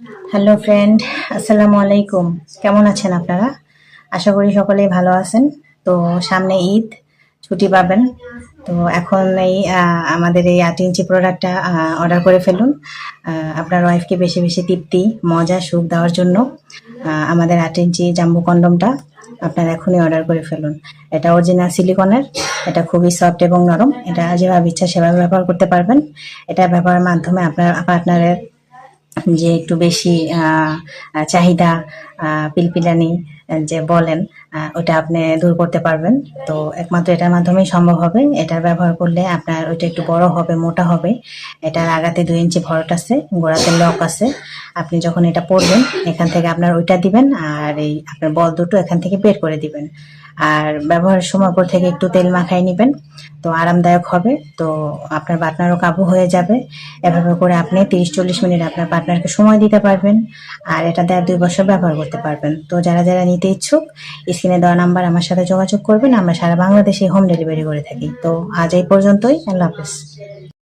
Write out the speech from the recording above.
Hello friend আসসালামু আলাইকুম কেমন আছেন আপনারা? আশা করি সকলেই ভালো আছেন। তো সামনে ঈদ, ছুটি পাবেন। তো এখন এই আমাদের এই আট ইঞ্চি প্রোডাক্টটা অর্ডার করে ফেলুন। আপনার ওয়াইফকে বেশি বেশি তৃপ্তি, মজা, সুখ দেওয়ার জন্য। আমাদের আট ইঞ্চি জাম্বু কন্ডমটা আপনারা এখনই অর্ডার করে ফেলুন। এটা অরিজিনাল সিলিকনের এটা খুবই সফট এবং নরম। এটা যেভাবে ইচ্ছা সেভাবে ব্যবহার করতে পারবেন। এটা ব্যবহারের মাধ্যমে আপনার পার্টনারের যে একটু বেশি চাহিদা পিলপিলানি যে বলেন ওটা আপনি দূর করতে পারবেন। তো একমাত্র এটার মাধ্যমেই সম্ভব হবে। এটা ব্যবহার করলে আপনার ওইটা একটু বড় হবে, মোটা হবে। এটার আগাতে দুই ইঞ্চি ভরট আছে, গোড়াতে লক আছে। আপনি যখন এটা পরবেন, এখান থেকে আপনার ওইটা দিবেন, আর এই আপনার বল দুটো এখান থেকে বের করে দিবেন। আর ব্যবহারের সময় উপর থেকে একটু তেল মাখাই নেবেন, তো আরামদায়ক হবে। তো আপনার পার্টনারও কাবু হয়ে যাবে। এভাবে করে আপনি তিরিশ চল্লিশ মিনিট আপনার পার্টনারকে সময় দিতে পারবেন আর এটা দেয়া দুই বছর ব্যবহার করতে পারবেন। তো যারা যারা নিতে ইচ্ছুক, স্ক্রিনে দেওয়া নাম্বার আমার সাথে যোগাযোগ করবেন। আমরা সারা বাংলাদেশে হোম ডেলিভারি করে থাকি। তো আজ এই পর্যন্তই। আল্লাহ হাফেজ।